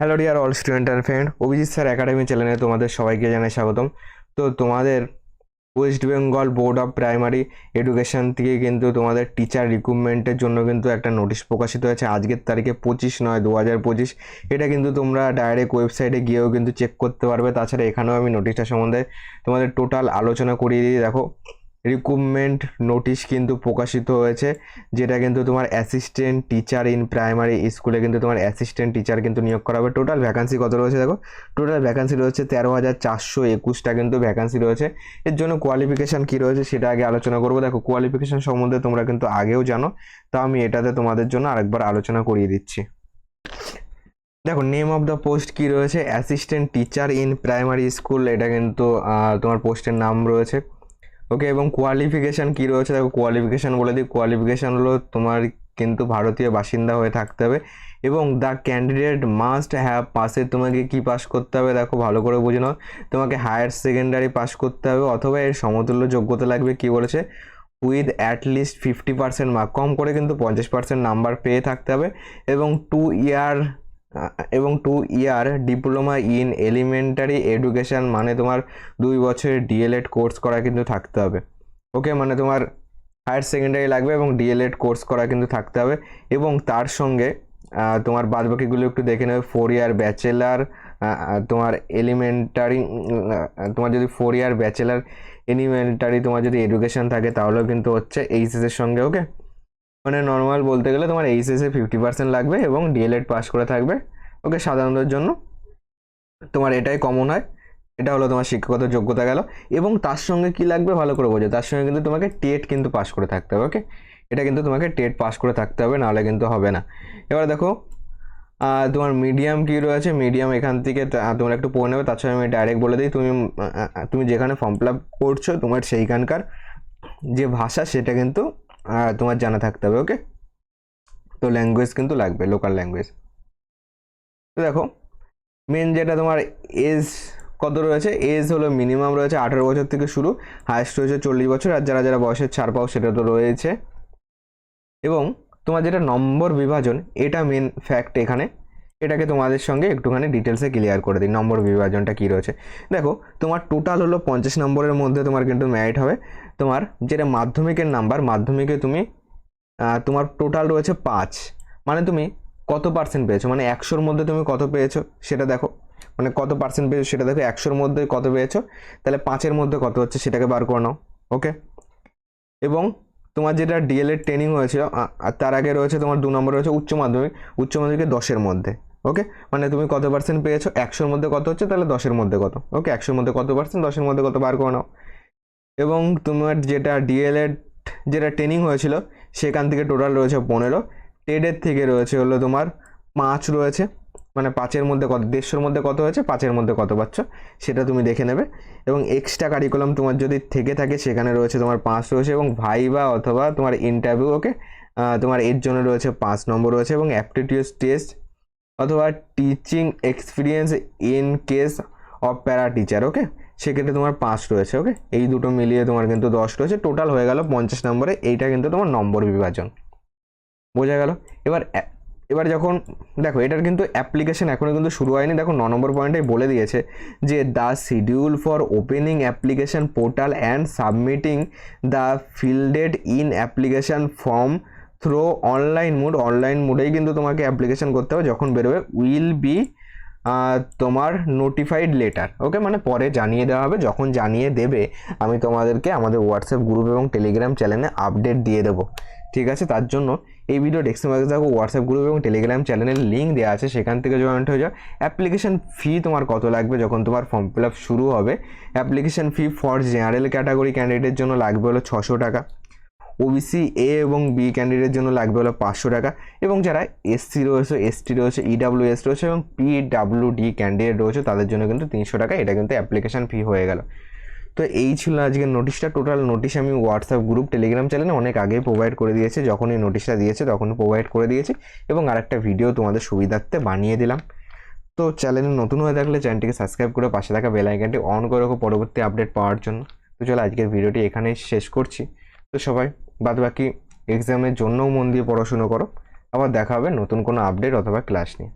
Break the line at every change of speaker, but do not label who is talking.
Hello dear all student and friend Abhijit sir academy চ্যানেলে তোমাদের সবাইকে জানাই স্বাগতম। তো তোমাদের West Bengal board of primary education থেকে কিন্তু তোমাদের টিচার রিক্রুটমেন্টের জন্য কিন্তু একটা নোটিশ প্রকাশিত হয়েছে। আজকের তারিখে পঁচিশ নয় দু হাজার পঁচিশ। এটা কিন্তু তোমরা ডাইরেক্ট ওয়েবসাইটে গিয়েও কিন্তু চেক করতে পারবে। তাছাড়া এখানেও আমি নোটিশটা সম্বন্ধে তোমাদের টোটাল আলোচনা করিয়ে দিই দেখো রিক্রুটমেন্ট নোটিশ কিন্তু প্রকাশিত হয়েছে, যেটা কিন্তু তোমার অ্যাসিস্ট্যান্ট টিচার ইন প্রাইমারি স্কুলে কিন্তু তোমার অ্যাসিস্ট্যান্ট টিচার কিন্তু নিয়োগ করা হবে। টোটাল ভ্যাকান্সি কত রয়েছে দেখো? টোটাল ভ্যাকান্সি রয়েছে তেরো হাজার চারশো একুশটা কিন্তু ভ্যাকান্সি রয়েছে। এর জন্য কোয়ালিফিকেশান কী রয়েছে সেটা আগে আলোচনা করব। দেখো কোয়ালিফিকেশান সম্বন্ধে তোমরা কিন্তু আগেও জানো, তো আমি এটাতে তোমাদের জন্য আরেকবার আলোচনা করিয়ে দিচ্ছি। দেখো নেম অফ দ্য পোস্ট কি রয়েছে? Assistant teacher in primary school এটা কিন্তু তোমার পোস্টের নাম রয়েছে। ওকে, এবং কোয়ালিফিকেশান কী রয়েছে? দেখো কোয়ালিফিকেশান বলে দিই। কোয়ালিফিকেশান হলো তোমার কিন্তু ভারতীয় বাসিন্দা হয়ে থাকতে হবে এবং দ্য ক্যান্ডিডেট মাস্ট হ্যাভ পাসে তোমাকে কি পাস করতে হবে? দেখো, ভালো করে বুঝে নাও। তোমাকে হায়ার সেকেন্ডারি পাস করতে হবে অথবা এর সমতুল্য যোগ্যতা লাগবে কি বলেছে? With at least fifty percent mark কম করে কিন্তু পঞ্চাশ পার্সেন্ট নাম্বার পেয়ে থাকতে হবে এবং টু ইয়ার এবং two year diploma in elementary education মানে তোমার দুই বছরের ডিএলএড কোর্স করা কিন্তু থাকতে হবে। ওকে মানে তোমার হায়ার সেকেন্ডারি লাগবে এবং ডিএলএড কোর্স করা কিন্তু থাকতে হবে এবং তার সঙ্গে তোমার বাদবাকিগুলো একটু দেখে নেবে। ফোর ইয়ার ব্যাচেলার তোমার এলিমেন্টারি তোমার যদি ফোর ইয়ার ব্যাচেলার এলিমেন্টারি তোমার যদি এডুকেশন থাকে তাহলেও কিন্তু হচ্ছে এইচএসের সঙ্গে ওকে মানে নর্মাল বলতে গেলে তোমার এইচএসে ফিফটি পার্সেন্ট লাগবে এবং ডিএলএড পাস করে থাকবে। ওকে সাধারণদের জন্য তোমার এটাই কমন হয়। এটা হলো তোমার শিক্ষাগত যোগ্যতা গেল। এবং তার সঙ্গে কি লাগবে ভালো করে বোঝো? তার সঙ্গে কিন্তু তোমাকে টেট কিন্তু পাস করে থাকতে হবে ওকে এটা কিন্তু তোমাকে টেট পাস করে থাকতে হবে, নাহলে কিন্তু হবে না। এবার দেখো তোমার মিডিয়াম কী রয়েছে? মিডিয়াম এখান থেকে তোমরা একটু পড়ে নেবে তাছাড়া আমি ডাইরেক্ট বলে দিই, তুমি তুমি যেখানে ফর্ম ফিল আপ করছ, তোমার সেইখানকার যে ভাষা, সেটা কিন্তু তোমার জানা থাকতে হবে ওকে তো ল্যাঙ্গুয়েজ কিন্তু লাগবে লোকাল ল্যাঙ্গুয়েজ তো দেখো মেন যেটা তোমার এজ কত রয়েছে? এজ হলো মিনিমাম রয়েছে আঠেরো বছর থেকে শুরু হায়েস্ট রয়েছে চল্লিশ বছর, আর যারা যারা বয়সের ছাড় পাও সেটা তো রয়েছে। এবং তোমার যেটা নম্বর বিভাজন, এটা মেন ফ্যাক্ট এখানে। এটাকে তোমাদের সঙ্গে একটুখানি ডিটেলসে ক্লিয়ার করে দিই। নম্বর বিভাজনটা কী রয়েছে? দেখো, তোমার টোটাল হলো পঞ্চাশ নম্বরের মধ্যে তোমার কিন্তু ম্যারিট হবে। তোমার যেটা মাধ্যমিকের নাম্বার মাধ্যমিকে তুমি তোমার টোটাল রয়েছে পাঁচ। মানে তুমি কত পার্সেন্ট পেয়েছ? মানে একশোর মধ্যে তুমি কত পেয়েছ? সেটা দেখো। মানে কত পার্সেন্ট পেয়েছ সেটা দেখো। একশোর মধ্যে কত পেয়েছ? তাহলে পাঁচের মধ্যে কত হচ্ছে সেটাকে বার করে নাও। ওকে এবং তোমার যেটা ডিএলএড ট্রেনিং হয়েছিল তার আগে রয়েছে তোমার দু নম্বর রয়েছে উচ্চ মাধ্যমিক। উচ্চ মাধ্যমিকে দশের মধ্যে। ওকে মানে তুমি কত পার্সেন্ট পেয়েছ? একশোর মধ্যে কত হচ্ছে? তাহলে দশের মধ্যে কত? ওকে একশোর মধ্যে কত পার্সেন্ট দশের মধ্যে কত? বার করে নাও। এবং তোমার যেটা ডিএলএড যেটা ট্রেনিং হয়েছিল, সেখান থেকে টোটাল রয়েছে পনেরো। টেডের থেকে রয়েছে হলো তোমার পাঁচ রয়েছে। মানে পাঁচের মধ্যে কত? দেড়শোর মধ্যে কত হয়েছে? পাঁচের মধ্যে কত পাচ্ছ? সেটা তুমি দেখে নেবে। এবং এক্সট্রা কারিকুলাম তোমার যদি থেকে থাকে, সেখানে রয়েছে তোমার পাঁচ রয়েছে। এবং ভাইবা অথবা তোমার ইন্টারভিউ ওকে তোমার এর জন্য রয়েছে পাঁচ নম্বর রয়েছে। এবং অ্যাপটিটিউড টেস্ট অথবা teaching experience in case of para teacher okay সেক্ষেত্রে তোমার পাঁচ রয়েছে ওকে এই দুটো মিলিয়ে তোমার কিন্তু দশ রয়েছে। টোটাল হয়ে গেল পঞ্চাশ নম্বরে, এইটা কিন্তু তোমার নম্বর বিভাজন। বোঝা গেল? এবার এবার যখন, দেখো, এটার কিন্তু অ্যাপ্লিকেশন এখনও কিন্তু শুরু হয়নি। দেখো, ন নম্বর পয়েন্টে বলে দিয়েছে যে the schedule for opening application portal and submitting the filled in application form through online mode online মোডেই কিন্তু তোমাকে অ্যাপ্লিকেশন করতে হবে। যখন বেরোবে উইল বি তোমার নোটিফাইড লেটার ওকে মানে পরে জানিয়ে দেওয়া হবে। যখন জানিয়ে দেবে, আমি তোমাদেরকে আমাদের হোয়াটসঅ্যাপ গ্রুপ এবং টেলিগ্রাম চ্যানেলে আপডেট দিয়ে দেবো। ঠিক আছে? তার জন্য এই ভিডিও ডেস্ক্রিপশনে দেখো হোয়াটসঅ্যাপ গ্রুপ এবং টেলিগ্রাম চ্যানেলের লিঙ্ক দেওয়া আছে। সেখান থেকে জয়েন্ট হয়ে যাও। অ্যাপ্লিকেশন ফি তোমার কত লাগবে যখন তোমার ফর্ম ফিল আপ শুরু হবে? Application fee for general category ক্যান্ডিডেটের জন্য লাগবে হলো ছশো টাকা। ওবিসি এ এবং বি ক্যান্ডিডেটের জন্য লাগবে হলো পাঁচশো টাকা। এবং যারা এসসি রয়েছে এসটি রয়েছে ইডাব্লিউএস রয়েছে এবং পিডাব্লিউডি ক্যান্ডিডেট রয়েছে, তাদের জন্য কিন্তু তিনশো টাকা। এটা কিন্তু অ্যাপ্লিকেশান ফি হয়ে গেল। তো এই ছিল আজকের নোটিশটা টোটাল নোটিশ আমি হোয়াটসঅ্যাপ গ্রুপ টেলিগ্রাম চ্যানেলে অনেক আগেই প্রোভাইড করে দিয়েছে। যখন এই নোটিশটা দিয়েছে তখন প্রোভাইড করে দিয়েছি। এবং আরেকটা ভিডিও তোমাদের সুবিধার্থে বানিয়ে দিলাম। তো চ্যানেলে নতুন হয়ে থাকলে চ্যানেলটিকে সাবস্ক্রাইব করে পাশে থাকা বেল আইকনটি অন করে রাখো পরবর্তী আপডেট পাওয়ার জন্য। তো চলো আজকের ভিডিওটি এখানেই শেষ করছি। তো সবাই বাদ বাকি এক্সামের জন্যও মন দিয়ে পড়াশুনো করো। আবার দেখা হবে নতুন কোনো আপডেট অথবা ক্লাস নিয়ে।